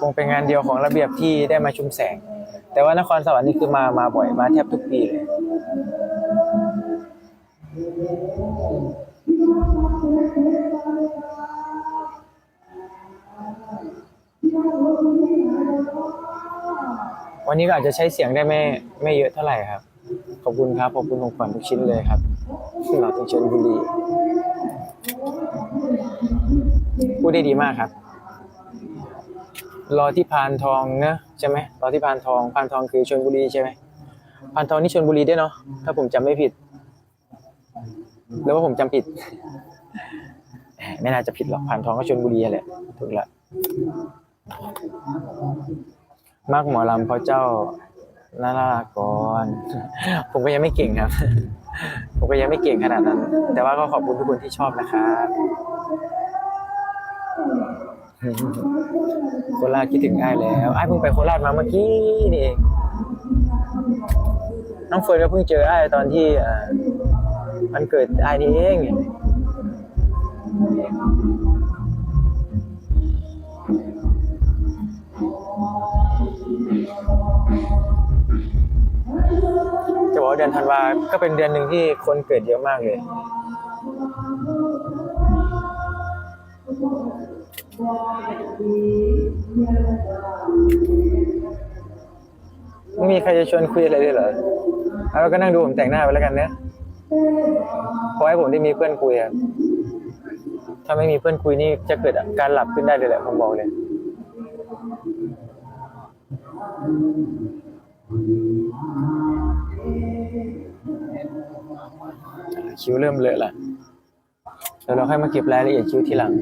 คงเป็นงานเดียวของระเบียบที่ได้มาชุมแสง แต่ว่านครสวรรค์นี่คือมามาบ่อยมาแทบทุกปีเลย วันนี้ก็อาจจะใช้เสียงได้ไม่ไม่เยอะเท่าไหร่ครับ ขอบคุณครับ ขอบคุณของขวัญทุกชิ้นเลยครับเราถึงเชนบุรีพูดได้ดีมากครับ รอที่พานทองนะใช่ไหมรอที่พานทองพานทองคือชนบุรีใช่ไหมพานทองนี่ชนบุรีด้วยเนาะถ้าผมจำไม่ผิดหรือว่าผมจำผิด ไม่น่าจะผิดหรอกพานทองก็ชนบุรีแหละถูกละมากหมอลำพระเจ้านาลากรผมก็ยังไม่เก่งครับ ผมก็ยังไม่เก่งขนาดนั้น แต่ว่าก็ขอบคุณทุกคนที่ชอบนะครับ โคราชคิดถึงไอ้ายแล้วไอ้ายเพิ่งไปโคราชมาเมื่อกี้นี่เองน้องเฟิร์นก็เพิ่งเจอไอ้ายตอนที่อ่ามันเกิดไอ้ายนี่เองจะบอกว่าเดือนธันวาก็เป็นเดือนหนึ่งที่คนเกิดเยอะมากเลย ไม่มีใครจะชวนคุยอะไรเลยเหรอเอาแล้วก็นั่งดูผมแต่งหน้าไปแล้วกันเนะขอให้ผมได้มีเพื่อนคุยอะถ้าไม่มีเพื่อนคุยนี่จะเกิดการหลับขึ้นได้เลยแหละผมบอกเลย คิ้วเริ่มเลอะละแล้วเราค่อยมาเก็บรายละเอียดคิ้วทีหลัง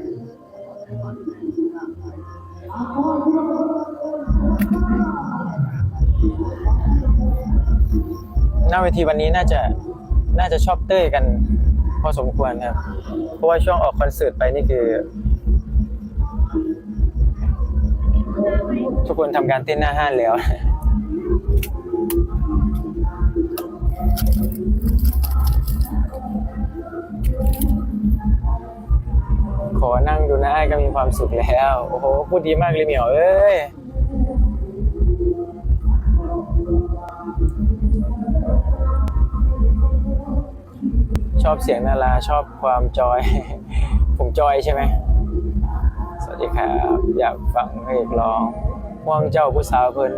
หน้าเวทีวันนี้น่าจะน่าจะชอบเต้ยกันพอสมควรครับ เพราะว่าช่วงออกคอนเสิร์ตไปนี่คือ ทุกคนทำการเต้นหน้าห้านแล้ว อนั่งดูหน้าก็มีความสุขแล้ว โอ้โห พูดดีมากเลยเหมียวเอ้ยชอบเสียงนาราชอบความจอย ผมจอยใช่ไหม สวัสดีครับ อยากฟังเพลงร้องห่วงเจ้าผู้สาวเพิ่น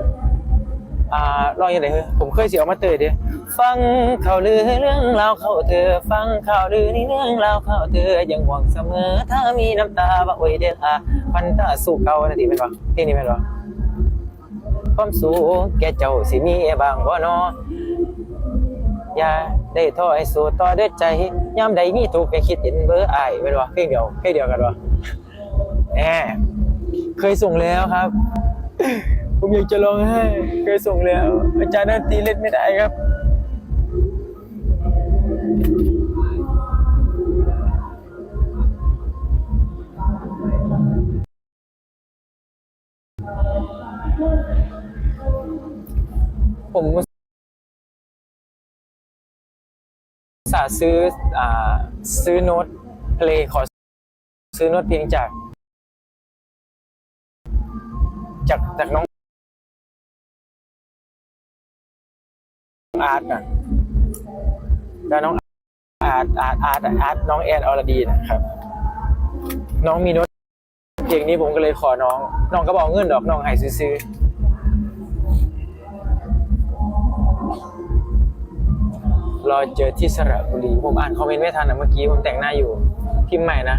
อ่าร้องยังไงเฮ้ยผมเคยเสียออกมาเตยเดียฟังข่าวลือเรื่องราวเข้าเธอ ฟังข่าวลือนี่เรื่องราวเข้าเธอยังหวังเสมอ ถ้ามีน้ำตาว่าโอ้ยเด้อค่ะพันตาสู่เก่านาทีเป็นปะเพลงนี้เป็นปะความสูงแก่เจ้าสิมีบางบ่เนออย่าได้ท้อให้สู้ต่อด้อใจยามใดมีทุกข์ให้คิดเห็นเบอร์อายเป็นวะเพลงเดียวเพลงเดียวกันวะแหมเคยส่งแล้วครับ ผมอยากจะร้องไห้เคยส่งแล้ว อาจารย์นันตีเล่นไม่ได้ครับ ผมอุตสาซื้ออ่าซื้อโน้ตเพลงขอซื้อโน้ตเพลงจากจากจากน้อง อาร์ตนะแล้วน้องอาร์ตอาร์ตอาร์ตอาร์ตน้องแอนอรดีนะครับ น้องมีโน้ตเพลงนี้ผมก็เลยขอน้อง น้องก็บอกเงินดอกน้องให้ซื้อรอเจอที่สระบุรีผมอ่านคอมเมนต์ไม่ทันนะเมื่อกี้ผมแต่งหน้าอยู่พิมพ์ใหม่นะ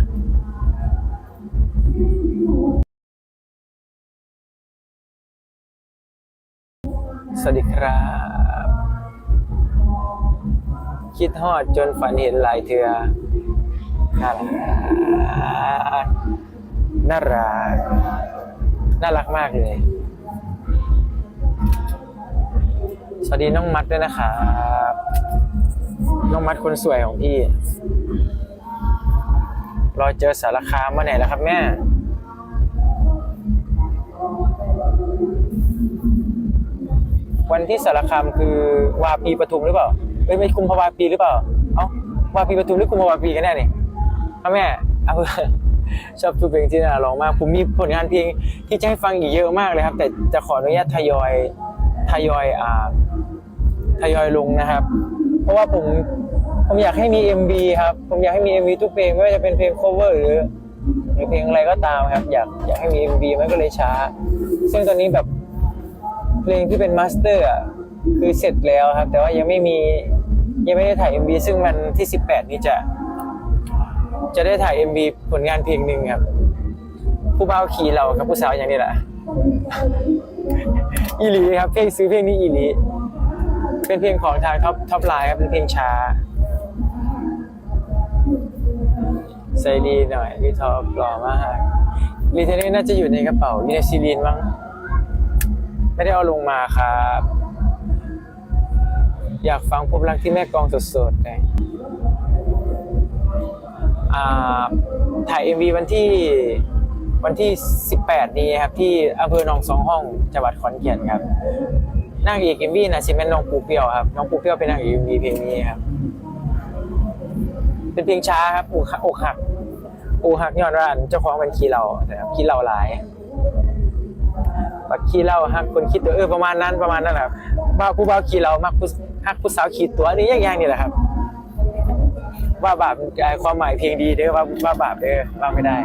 สวัสดีครับ คิดฮอดจนฝันเห็นหลายเทือน่ารักน่ารักน่ารักมากเลย สวัสดีน้องมัดด้วยนะครับ น้องมัดคนสวยของพี่ รอเจอสารคามเมื่อไหร่แล้วครับแม่วันที่สารคามคือวาปีปทุมหรือเปล่า เอ้ยไม่กุมภาวาปีหรือเปล่า เอ้าวาปีปทุมหรือกุมภาวาปีกันแน่นี่พ่อแม่เอาชอบทุกเพลงที่นาราร้องมาก ผมมีผลงานเพลงที่จะให้ฟังอีกเยอะมากเลยครับ แต่จะขออนุญาตทยอยทยอยอ่าทยอยลงนะครับ เพราะว่าผมผมอยากให้มี MV ครับ ผมอยากให้มี MV ทุกเพลงไม่ว่าจะเป็นเพลง cover หรือหรือเพลงอะไรก็ตามครับ อยากอยากให้มี MV มันก็เลยช้า ซึ่งตอนนี้แบบเพลงที่เป็นมาสเตอร์อะคือเสร็จแล้วครับ แต่ว่ายังไม่มี ยังไม่ได้ถ่าย MV ซึ่งวันที่ 18 นี้จะ จะได้ถ่าย MV ผลงานเพลงหนึ่งครับ ผู้บ่าวขี่เรากับผู้สาวอย่างนี้แหละอีหลีครับเพลงซื้อเพลงนี้อีหลีเป็นเพลงของทางท็อปท็อปไลน์ครับเป็นเพลงช้าใส่ดีหน่อยพี่ท็อปหล่อมากรีเทนนี่น่าจะอยู่ในกระเป๋าอยู่ในซีรีนมั้งไม่ได้เอาลงมาครับ อยากฟังพบรักที่แม่กองสดๆเลยอ่าถ่าย MV วันที่วันที่ 18 นี้ครับ ที่อำเภอหนองสองห้องจังหวัดขอนแก่นครับนางเอกเอ็มวีนะชิเป็นน้องปูเปียวครับน้องปูเปียวเป็นนางเอกเอ็มวีเพลงนี้ครับ เป็นเพลงช้าครับอกหักอกหักอกหักย้อนว่านเจ้าของเป็นขี้เราแต่ครับขี้เราหลายบักขี้เราฮักคนคิดตัวเออประมาณนั้นประมาณนั้นครับว่าผู้บ่าขี้เรามักผู้ ฮักผู้สาวขี้ตัวนี่ย่างย่างนี่แหละครับ ว่าบาปความหมายเพลงดีเด้อว่าว่าบาปเด้อว่าไม่ได้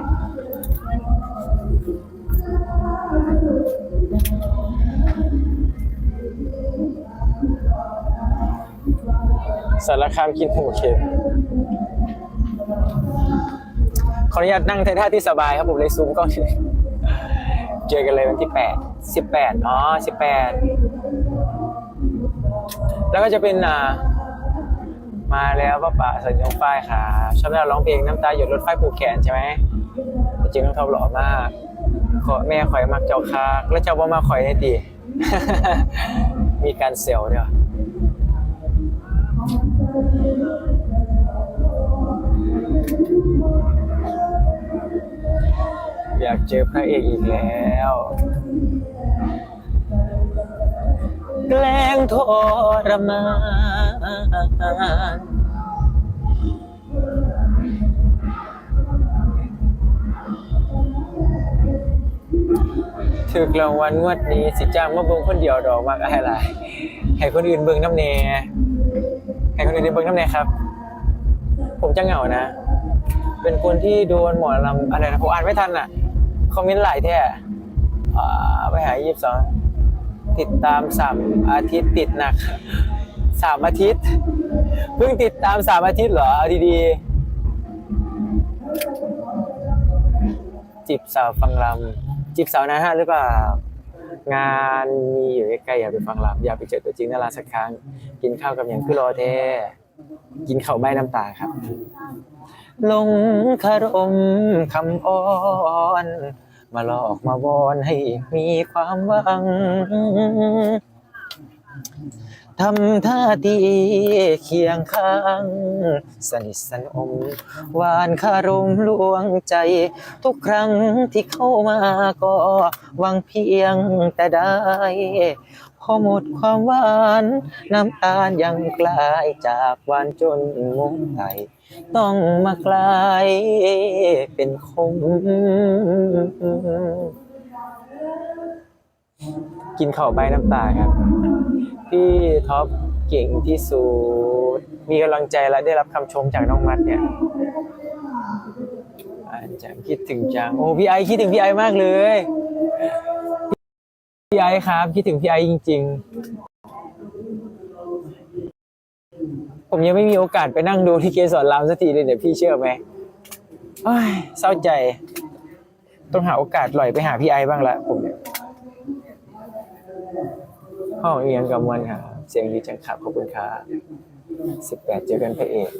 สารคามกินหมูเค็มขออนุญาตนั่งในท่าที่สบายครับผมเลยซูมกล้องเจอกันเลยวันที่แปดสิบแปดอ๋อสิบแปด แล้วก็จะเป็นอ่ามาแล้วป้าป่าสัญญงฝ้ายค่ะชอบแนวร้องเพลงน้ำตาหยดรถไฟผูกแขนใช่ไหมจริงๆต้องทบหล่อมากขอแม่ข่อยมักเจ้าคากแล้วเจ้าว่ามาข่อยได้ดีมีการเซลด้วยอยากเจอพระเอกอีกแล้ว แกล้งทรมานถึกรางวัลงวดนี้สิจ้างมาเบิ่งคนเดียวดอกมากอะไรให้คนอื่นเบิ่งน้ำแน่ให้คนอื่นได้เบิ่งน้ำแน่ครับ ผมจะเหงานะ เป็นคนที่โดนหมอลำอะไรนะผมอ่านไม่ทันอะ คอมเมนต์หลายแท้อ่าไปหายี่สิบสอง ติดตามสามอาทิตย์ติดหนักสามอาทิตย์เพิ่งติดตามสามอาทิตย์เหรอเอาดีๆจีบสาวฟังลำจีบสาวนาห้าหรือเปล่างานมีอยู่ใกล้ๆอย่าไปฟังลำอย่าไปเจอตัวจริงนาราสักครั้ง กินข้าวกับอย่างคือรอแทกินข้าวใบน้ำตาครับ ลงคารมคำอ้อน มาหลอกมาวอนให้มีความหวังทำท่าทีเคียงข้าง สนิทสนมหวานคารมลวงใจ ทุกครั้งที่เข้ามาก็หวังเพียงแต่ได้ พอหมดความหวาน น้ำตาลยังกลายจากหวานจนงงไง ต้องมากลายเป็นคม กินข้าวใบน้ำตาครับ พี่ท็อปเก่งที่สุด มีกำลังใจและได้รับคำชมจากน้องมัดเนี่ยอาจารย์คิดถึงจัง โอ้พี่ไอคิดถึงพี่ไอมากเลย พี่ไอครับ คิดถึงพี่ไอจริง ๆ ผมยังไม่มีโอกาสไปนั่งดูที่เกสรรามสักทีเลยเนี่ยพี่เชื่อไหมเอ้ยเศร้าใจ ต้องหาโอกาสลอยไปหาพี่ไอบ้างละผมเนี่ยห้องเอียงกับมวลครับเสียงดีจังครับขอบคุณครับสิบแปดเจอกันพระเอก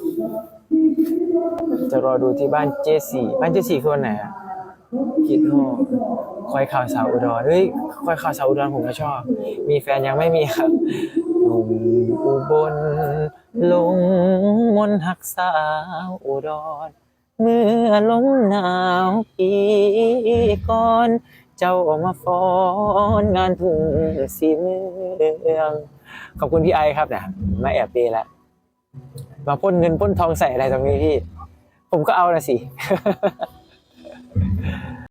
จะรอดูที่บ้านเจสี่บ้านเจสี่คือวันไหนอะคิดโฮคอยข่าวสาวอุดรเฮ้ยคอยข่าวสาวอุดรผมก็ชอบ มีแฟนยังไม่มีครับหนุ่มอุบล ลงมนหักสาวอุดร เมื่อลมหนาวปีก่อน เจ้าออกมาฟ้อนงานทุ่งสีเมือง ขอบคุณพี่ไอครับนะมาแอบปย์แล้วมาพ่นเงินพ่นทองใส่อะไรตรงนี้พี่ ผมก็เอานะสิ